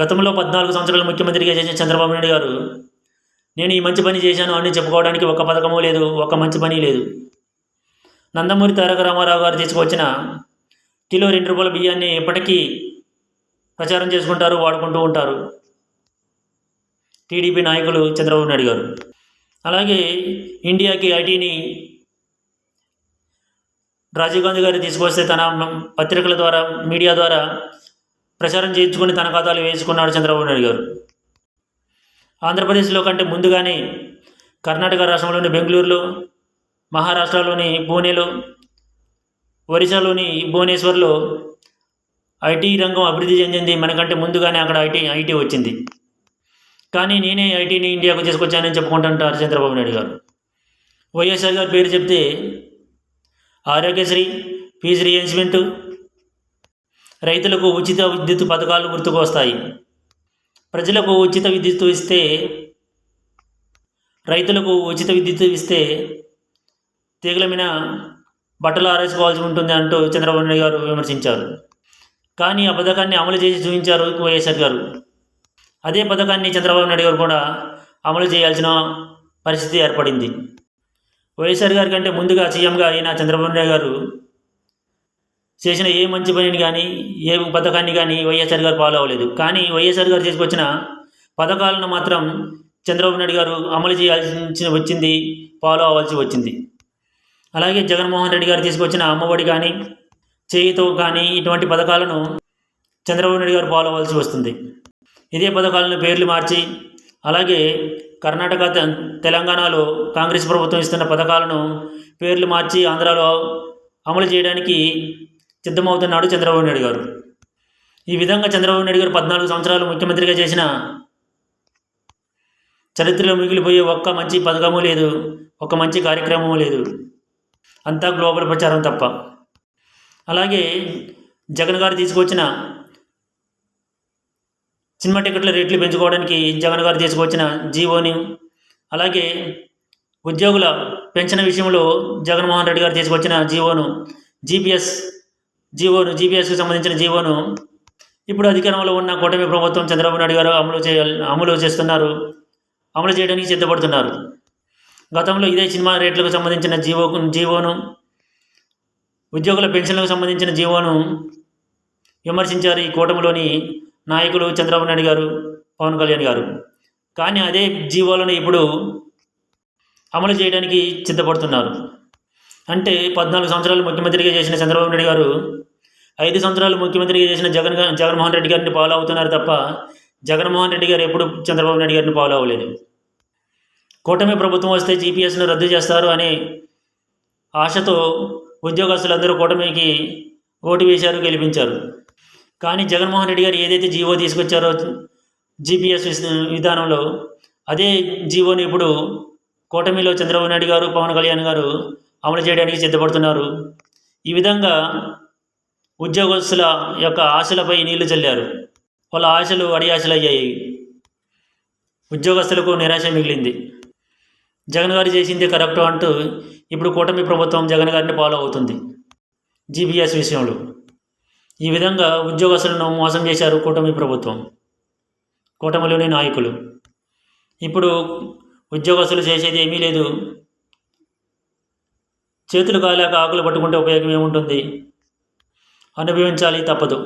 గతంలో పద్నాలుగు సంవత్సరాలు ముఖ్యమంత్రిగా చేసిన చంద్రబాబు నాయుడు గారు నేను ఈ మంచి పని చేశాను అని చెప్పుకోవడానికి ఒక పథకము లేదు ఒక మంచి పని లేదు. నందమూరి తారక రామారావు గారు తీసుకువచ్చిన కిలో రెండు రూపాయల బియ్యాన్ని ఎప్పటికీ ప్రచారం చేసుకుంటారు వాడుకుంటూ ఉంటారు. టీడీపీ నాయకులు చంద్రబాబు నాయుడు గారు. అలాగే ఇండియాకి ఐటీని రాజీవ్ గాంధీ గారు తీసుకొస్తే తన పత్రికల ద్వారా మీడియా ద్వారా ప్రచారం చేయించుకుని తన ఖాతాలు వేసుకున్నాడు చంద్రబాబు నాయుడు గారు. ఆంధ్రప్రదేశ్లో కంటే ముందుగానే కర్ణాటక రాష్ట్రంలోని బెంగళూరులో మహారాష్ట్రలోని పూణేలో ఒరిస్సాలోని భువనేశ్వర్లో ఐటీ రంగం అభివృద్ధి చెందింది. మనకంటే ముందుగానే అక్కడ ఐటీ ఐటీ వచ్చింది. కానీ నేనే ఐటీని ఇండియాకు తీసుకొచ్చానని చెప్పుకుంటుంటారు చంద్రబాబు నాయుడు గారు. వైఎస్ఆర్ గారి పేరు చెప్తే ఆరోగ్యశ్రీ ఫీజు రియంబర్స్మెంట్ రైతులకు ఉచిత విద్యుత్ పథకాలు గుర్తుకు వస్తాయి ప్రజలకు ఉచిత విద్యుత్ ఇస్తే రైతులకు ఉచిత విద్యుత్ ఇస్తే తీగల మీద బట్టలు ఆరేసుకోవాల్సి ఉంటుంది అంటూ చంద్రబాబు నాయుడు గారు విమర్శించారు. కానీ ఆ పథకాన్ని అమలు చేసి చూపించారు వైఎస్ఆర్ గారు. అదే పథకాన్ని చంద్రబాబు నాయుడు గారు కూడా అమలు చేయాల్సిన పరిస్థితి ఏర్పడింది. వైఎస్ఆర్ గారి కంటే ముందుగా సీఎంగా అయిన చంద్రబాబు నాయుడు గారు చేసిన ఏ మంచి పనిని కానీ ఏ పథకాన్ని కానీ వైఎస్ఆర్ గారు ఫాలో అవ్వలేదు. కానీ వైఎస్ఆర్ గారు తీసుకొచ్చిన పథకాలను మాత్రం చంద్రబాబు నాయుడు గారు అమలు చేయాల్సి వచ్చింది ఫాలో అవ్వాల్సి వచ్చింది. అలాగే జగన్మోహన్ రెడ్డి గారు తీసుకొచ్చిన అమ్మఒడి కానీ చేయితో కానీ ఇటువంటి పథకాలను చంద్రబాబు నాయుడు గారు ఫాలో అవ్వాల్సి వస్తుంది. ఇదే పథకాలను పేర్లు మార్చి అలాగే కర్ణాటక తె- తెలంగాణలో కాంగ్రెస్ ప్రభుత్వం ఇస్తున్న పథకాలను పేర్లు మార్చి ఆంధ్రాలో అమలు చేయడానికి సిద్ధమవుతున్నాడు చంద్రబాబు నాయుడు గారు. ఈ విధంగా చంద్రబాబు నాయుడు గారు పద్నాలుగు సంవత్సరాలు ముఖ్యమంత్రిగా చేసిన చరిత్రలో మిగిలిపోయే ఒక్క మంచి పథకము లేదు ఒక మంచి కార్యక్రమము లేదు. అంతా గ్లోబల్ ప్రచారం తప్ప. అలాగే జగన్ గారు తీసుకొచ్చిన సినిమా టికెట్ల రేట్లు పెంచుకోవడానికి జగన్ గారు తీసుకొచ్చిన జీవోని అలాగే ఉద్యోగుల పెన్షన్ విషయంలో జగన్మోహన్ రెడ్డి గారు తీసుకొచ్చిన జీవోను జీపీఎస్ జీవోను జీబీఎస్కి సంబంధించిన జీవోను. ఇప్పుడు అధికారంలో ఉన్న కూటమి ప్రభుత్వం చంద్రబాబు నాయుడు గారు అమలు చేయాలి అమలు చేస్తున్నారు. అమలు చేయడానికి సిద్ధపడుతున్నారు. గతంలో ఇదే సినిమా రేట్లకు సంబంధించిన జీవో జీవోను ఉద్యోగుల పెన్షన్లకు సంబంధించిన జీవోను విమర్శించారు ఈ కూటమిలోని నాయకులు చంద్రబాబు నాయుడు గారు పవన్ కళ్యాణ్ గారు. కానీ అదే జీవోలను ఇప్పుడు అమలు చేయడానికి సిద్ధపడుతున్నారు. అంటే పద్నాలుగు సంవత్సరాలు ముఖ్యమంత్రిగా చేసిన చంద్రబాబు నాయుడు గారు ఐదు సంవత్సరాలు ముఖ్యమంత్రిగా చేసిన జగన్ జగన్మోహన్ రెడ్డి గారిని ఫాలో అవుతున్నారు తప్ప జగన్మోహన్ రెడ్డి గారు ఎప్పుడు చంద్రబాబు నాయుడు గారిని ఫాలో అవ్వలేదు. కూటమి ప్రభుత్వం వస్తే జీపీఎస్ను రద్దు చేస్తారు అనే ఆశతో ఉద్యోగస్తులందరూ కూటమికి ఓటు వేశారు గెలిపించారు. కానీ జగన్మోహన్ రెడ్డి గారు ఏదైతే జీవో తీసుకొచ్చారో జీపీఎస్ విధానంలో అదే జీవోని ఇప్పుడు కూటమిలో చంద్రబాబు నాయుడు గారు పవన్ కళ్యాణ్ గారు అమలు చేయడానికి సిద్ధపడుతున్నారు. ఈ విధంగా ఉద్యోగస్తుల యొక్క ఆశలపై నీళ్ళు చల్లారు. వాళ్ళ ఆశలు అడి అయ్యాయి ఉద్యోగస్తులకు నిరాశ మిగిలింది. జగన్ గారు చేసింది కరెక్ట్ అంటూ ఇప్పుడు కూటమి ప్రభుత్వం జగన్ గారిని ఫాలో అవుతుంది. జీబీఎస్ విషయంలో. ఈ విధంగా ఉద్యోగస్తులను మోసం చేశారు కూటమి ప్రభుత్వం. కూటమిలోని నాయకులు. ఇప్పుడు ఉద్యోగస్తులు చేసేది ఏమీ లేదు. చేతులు కాలేక ఆకులు పట్టుకుంటే ఉపయోగం ఏముంటుంది? అనుభవించాలి తప్పదు.